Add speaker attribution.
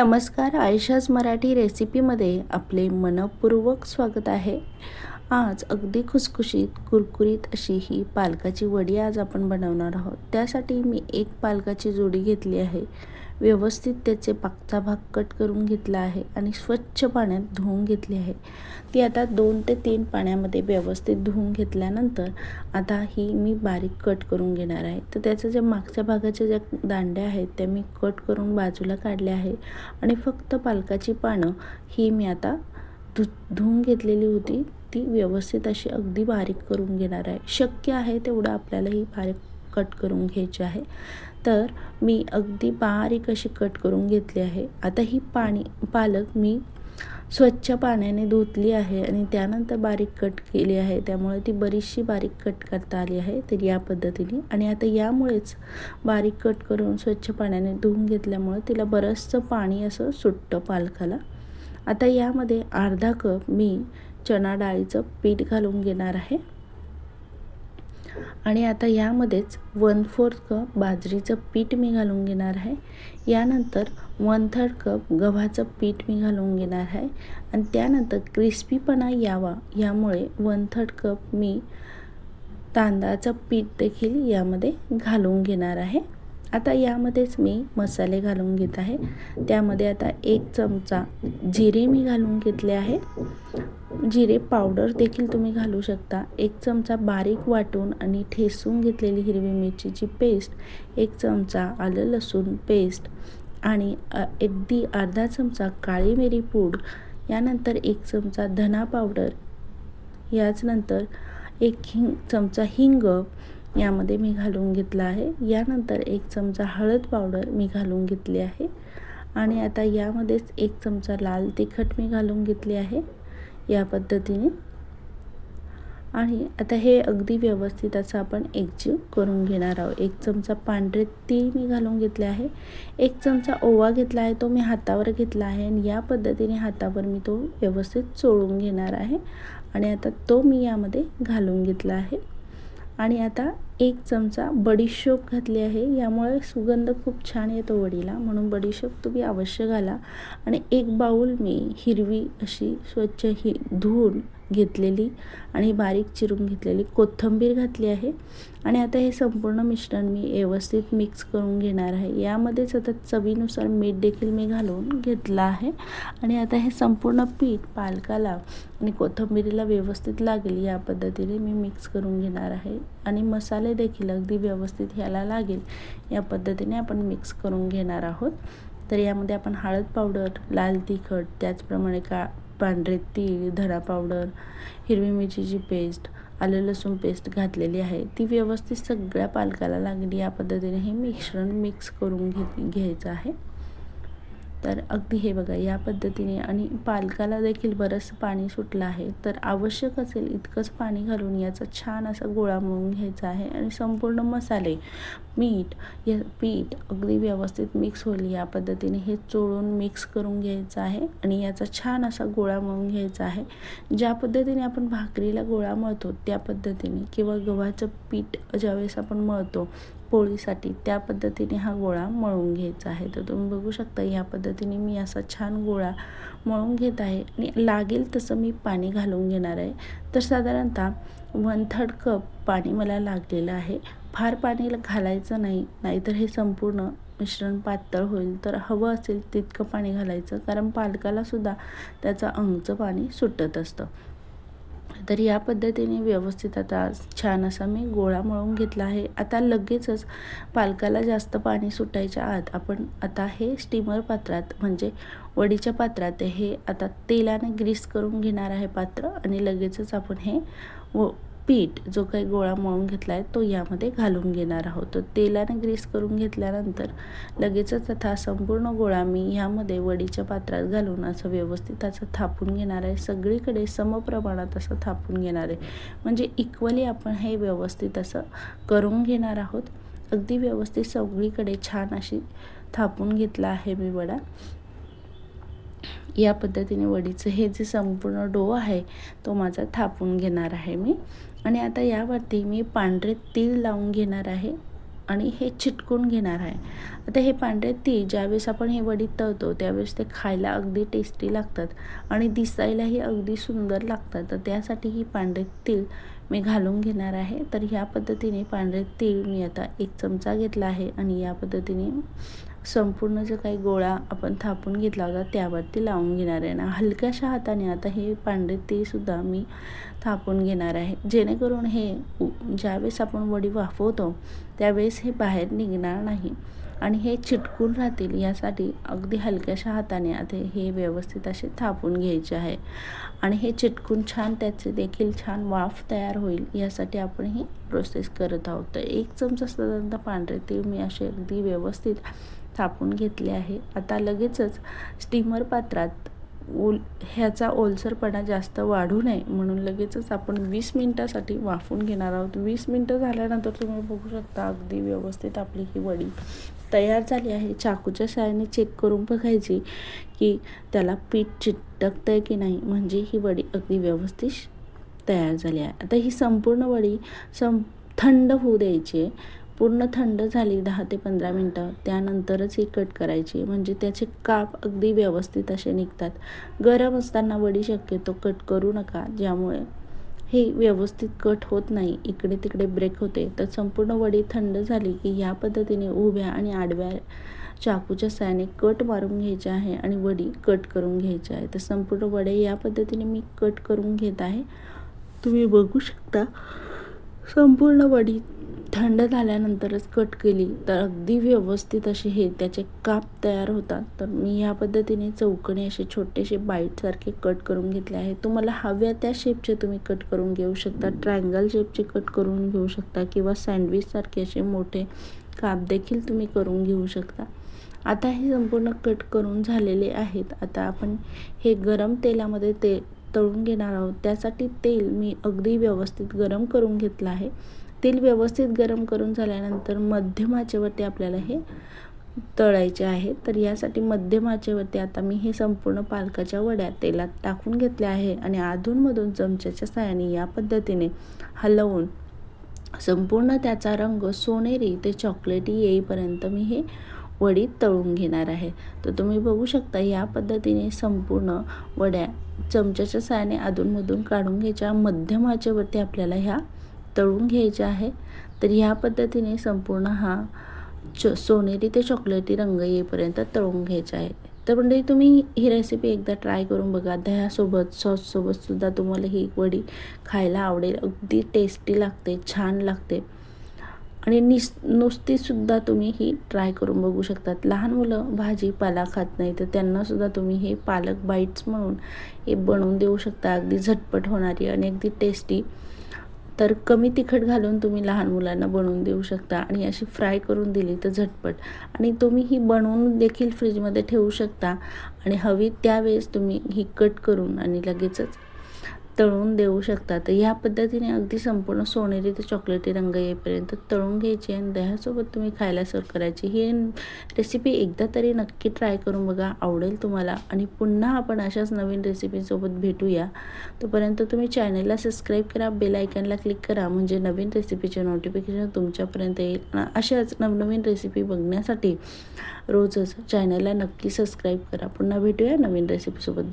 Speaker 1: नमस्कार आयशाज मराठी रेसिपीमध्ये आपले मनपूर्वक स्वागत आहे. आज अगदी खुसखुशीत कुरकुरीत अशी ही पालकाची वडी आज आपण बनवणार आहोत. त्यासाठी मी एक पालकाची जोडी घेतली आहे. व्यवस्थित त्याचे पाकचा भाग कट करून घेतला आहे आणि स्वच्छ पाण्यात धुवून घेतली आहे. ती आता दोन ते तीन पाण्यामध्ये व्यवस्थित धुवून घेतल्यानंतर आता ही मी बारीक कट करून घेणार आहे. तर त्याचं जे मागच्या भागाच्या ज्या दांड्या आहेत त्या मी कट करून बाजूला काढल्या आहे आणि फक्त पालकाची पानं ही मी आता धु धुवून घेतलेली होती. ती व्यवस्थित अशी अगदी बारीक करून घेणार आहे. शक्य आहे तेवढं आपल्याला ही बारीक कट करून घ्यायची आहे. तर मी अगदी बारीक अशी कट करून घेतली आहे. आता ही पाणी पालक मी स्वच्छ पाण्याने धुतली आहे आणि त्यानंतर बारीक कट केली आहे. त्यामुळे ती बरीचशी बारीक कट करता आली आहे. तर या पद्धतीने. आणि आता यामुळेच बारीक कट करून स्वच्छ पाण्याने धुवून घेतल्यामुळे तिला बरंचसं पाणी असं सुटतं पालकाला. आता यामध्ये अर्धा कप मी चणा डाळीचं पीठ घालून घेणार आहे. आणि आता यामध्येच वन फोर्थ कप बाजरीचं पीठ मी घालून घेणार आहे. यानंतर वन थर्ड कप गव्हाचं पीठ मी घालून घेणार आहे. आणि त्यानंतर क्रिस्पीपणा यावा यामुळे वन थर्ड कप मी तांदळाचं पीठ देखील यामध्ये घालून घेणार आहे. आता यामध्येच मी मसाले घालून घेत आहे. त्यामध्ये आता एक चमचा जिरे मी घालून घेतले आहे. जिरे पावडर देखील तुम्ही घालू शकता. एक चमचा बारीक वाटून आणि ठेसून घेतलेली हिरवी मिरचीची पेस्ट एक चमचा आलं लसूण पेस्ट आणि अगदी अर्धा चमचा काळी मिरी पूड यानंतर एक चमचा धना पावडर याचनंतर एक हिंग चमचा हिंग यामध्ये मी घालून घेतला आहे. यानंतर एक चमचा हळद पावडर मी घालून घेतली आहे. आणि आता यामध्येच एक चमचा लाल तिखट मी घालून घेतले आहे या पद्धतीने. आणि आता हे अगदी व्यवस्थित असं आपण एकजीव करून घेणार आहोत. एक चमचा पांढरे तीळ मी घालून घेतले आहे. एक चमचा ओवा घेतला आहे तो मी हातावर घेतला आहे. आणि या पद्धतीने हातावर मी तो व्यवस्थित चोळून घेणार आहे. आणि आता तो मी यामध्ये घालून घेतला आहे. आणि आता एक चमचा बडीशोप घातली आहे. यामुळे सुगंध खूप छान येतो वडीला. म्हणून बडीशोप तुम्ही अवश्य घाला. आणि एक बाऊल मी हिरवी अशी स्वच्छ ही धुवून घेतलेली आणि बारीक चिरून घेतलेली. कोथिंबीर घातली आहे आणि आता हे संपूर्ण मिश्रण मी व्यवस्थित मिक्स करून घेणार आहे. यामध्येच आता चवीनुसार मीठ देखील मी घालून घेतलं आहे. आणि आता हे संपूर्ण पीठ पालकाला आणि कोथिंबीरीला व्यवस्थित लागेल या पद्धतीने मी मिक्स करून घेणार आहे. आणि मसाले देखील अगदी व्यवस्थित ह्याला लागेल या पद्धतीने आपण मिक्स करून घेणार आहोत. तर यामध्ये आपण हळद पावडर लाल तिखट त्याचप्रमाणे का पांढरे तीळ धडा पावडर हिरवी मिरचीची पेस्ट आलं लसूण पेस्ट घातलेली आहे. ती व्यवस्थित सगळ्या पालकाला लागली. या पद्धतीने हे मिश्रण मिक्स करून घे घ्यायचं आहे. तर अगदी हे बघा या पद्धतीने आणि पालकाला देखील बरंचसं पाणी सुटलं आहे. तर आवश्यक असेल इतकंच पाणी घालून याचा छान असा गोळा मळून घ्यायचा आहे आणि संपूर्ण मसाले मीठ या पीठ अगदी व्यवस्थित मिक्स होईल या पद्धतीने हे चोळून मिक्स करून घ्यायचं आहे आणि याचा छान असा गोळा मळून घ्यायचा आहे. ज्या पद्धतीने आपण भाकरीला गोळा मळतो त्या पद्धतीने किंवा गव्हाचं पीठ ज्यावेळेस आपण मळतो पोळीसाठी त्या पद्धतीने हा गोळा मळून घ्यायचा आहे. तर तुम्ही बघू शकता या पद्धतीने मी असा छान गोळा मळून घेत आहे. आणि लागेल तसं मी पाणी घालून घेणार आहे. तर साधारणतः वन थर्ड कप पाणी मला लागलेलं आहे. फार पाणी घालायचं नाही नाहीतर हे संपूर्ण मिश्रण पातळ होईल. तर हवं असेल तितकं पाणी घालायचं कारण पालकालासुद्धा त्याचं अंगचं पाणी सुटत असतं. तर या पद्धतीने व्यवस्थित आता छान असा मी गोळा मळून घेतला आहे. आता लगेचच पालकाला जास्त पाणी सुटायच्या आत आपण आता हे स्टीमर पात्रात म्हणजे वडीच्या पात्रात हे आता तेलाने ग्रीस करून घेणार आहे पात्र आणि लगेचच आपण हे व पीठ जो काही गोळा मळून घेतला आहे तो यामध्ये घालून घेणार आहोत. तर तेलाने ग्रीस करून घेतल्यानंतर लगेचच आता संपूर्ण गोळा मी ह्यामध्ये वडीच्या पात्रात घालून असं व्यवस्थित असं थापून घेणार आहे. सगळीकडे समप्रमाणात असं थापून घेणार आहे. म्हणजे इक्वली आपण हे व्यवस्थित असं करून घेणार आहोत. अगदी व्यवस्थित सगळीकडे छान अशी थापून घेतला आहे मी वडा. या पद्धतीने वडीचं हे जे संपूर्ण डो आहे तो माझा थापून घेणार आहे मी. आणि आता यावरती मी पांढरे तीळ लावून घेणार आहे आणि हे चिटकून घेणार आहे. आता हे पांढरे तीळ ज्यावेळेस आपण हे वडी तळतो त्यावेळेस ते खायला अगदी टेस्टी लागतात आणि दिसायलाही अगदी सुंदर लागतात. तर त्यासाठी ही पांढरे तीळ मी घालून घेणार आहे. तर ह्या पद्धतीने पांढरे तीळ मी आता एक चमचा घेतला आहे आणि या पद्धतीने संपूर्ण जो काही गोळा आपण थापून घेतला होता त्यावरती लावून घेणार आहे ना. हलक्याशा हाताने आता हे पांढरे तेसुद्धा मी थापून घेणार आहे. जेणेकरून हे ज्यावेळेस आपण वडी वाफवतो त्यावेळेस हे बाहेर निघणार नाही. आणि हे चिटकून राहतील यासाठी अगदी हलक्याशा हाताने आता हे व्यवस्थित असे थापून घ्यायचे आहे. आणि हे चिटकून छान त्याचे देखील छान वाफ तयार होईल यासाठी आपण ही प्रोसेस करत आहोत. तर एक चमचा साधारणतः पांढरे ते मी असे अगदी व्यवस्थित थापून घेतले आहे. आता लगेचच स्टीमर पात्रात ओल ह्याचा ओलसरपणा जास्त वाढू नये म्हणून लगेचच आपण वीस मिनटासाठी वाफून घेणार आहोत. वीस मिनटं झाल्यानंतर तुम्ही बघू शकता अगदी व्यवस्थित आपली ही वडी तयार झाली आहे. चाकूच्या साहाय्याने चेक करून बघायची की त्याला पीठ चिटकतं आहे की नाही म्हणजे ही वडी अगदी व्यवस्थित तयार झाली आहे. आता ही संपूर्ण वडी सं थंड होऊ द्यायची आहे. पूर्ण थंड झाली दहा ते पंधरा मिनटं त्यानंतरच ही कट करायची. म्हणजे त्याचे काप अगदी व्यवस्थित असे निघतात. गरम असताना वडी शक्यतो कट करू नका ज्यामुळे हे व्यवस्थित कट होत नाही. इकडे तिकडे ब्रेक होते. तर संपूर्ण वडी थंड झाली की या पद्धतीने उभ्या आणि आडव्या चाकूच्या साहाय्याने कट मारून घ्यायचे आहे आणि वडी कट करून घ्यायची आहे. तर संपूर्ण वडे या पद्धतीने मी कट करून घेत आहे. तुम्ही बघू शकता संपूर्ण वडी थंड झाल्यानंतरच कट केली. तर अगदी व्यवस्थित असे हे त्याचे काप तयार होतात. तर मी या पद्धतीने चौकणी असे छोटेसे बाईटसारखे कट करून घेतले आहे. तुम्हाला हव्या त्या शेपचे तुम्ही कट करून घेऊ शकता. ट्रँगल शेपचे कट करून घेऊ शकता किंवा सँडविचसारखे असे मोठे काप देखील तुम्ही करून घेऊ शकता. आता हे संपूर्ण कट करून झालेले आहेत. आता आपण हे गरम तेलामध्ये ते तळून घेणार आहोत. त्यासाठी तेल मी अगदी व्यवस्थित गरम करून घेतलं आहे. तेल व्यवस्थित गरम करून झाल्यानंतर मध्यम आचेवरती आपल्याला हे तळायचे आहे तर यासाठी मध्यम आचेवरती आता मी हे संपूर्ण पालकाच्या वड्या तेलात टाकून घेतल्या आहे आणि अधूनमधून चमच्याच्या साहाय्याने या पद्धतीने हलवून संपूर्ण त्याचा रंग सोनेरी ते चॉकलेटी येईपर्यंत मी हे वडी तळून घेणार आहे. तर तुम्ही बघू शकता या पद्धतीने संपूर्ण वड्या चमच्याच्या साहाय्याने अधूनमधून काढून घ्यायच्या. मध्यम आचेवरती आपल्याला ह्या तळून घ्यायचे आहे. तर ह्या पद्धतीने संपूर्ण हा च सोनेरी ते चॉकलेटी रंग येईपर्यंत तळून घ्यायचा आहे तर म्हणजे तुम्ही ही रेसिपी एकदा ट्राय करून बघा. दह्यासोबत सॉससोबत सुद्धा तुम्हाला ही वडी खायला आवडेल. अगदी टेस्टी लागते छान लागते. आणि निस नुसतीसुद्धा तुम्ही ही ट्राय करून बघू शकतात. लहान मुलं भाजी पाला खात नाही तर त्यांनासुद्धा तुम्ही हे पालक बाईट्स म्हणून हे बनवून देऊ शकता. अगदी झटपट होणारी आणि अगदी टेस्टी तर कमी तिखट घालून तुम्ही लहान मुलांना बनवून देऊ शकता आणि अशी फ्राय करून दिली तर झटपट. आणि तुम्ही ही बनवून देखील फ्रीजमध्ये ठेवू शकता. आणि हवी त्यावेळेस तुम्ही ही कट करून आणि लगेचच तळून देऊ शकता. तर पद्धतीने अगदी संपूर्ण सोनेरी ते चॉकलेटी रंग येईपर्यंत तळून घ्यायची आणि दह्यासोबत तुम्ही खायला सर्व करायची. ही रेसिपी एकदा तरी नक्की ट्राय करून बघा आवडेल तुम्हाला. आणि पुन्हा आपण अशाच नवीन रेसिपीसोबत भेटूया. तोपर्यंत तुम्ही चॅनलला सबस्क्राईब करा बेल आयकनला क्लिक करा म्हणजे नवीन रेसिपीचे नोटिफिकेशन तुमच्यापर्यंत येईल. अशाच नवनवीन रेसिपी बघण्यासाठी रोजच चॅनलला नक्की सबस्क्राईब करा. पुन्हा भेटूया नवीन रेसिपीसोबत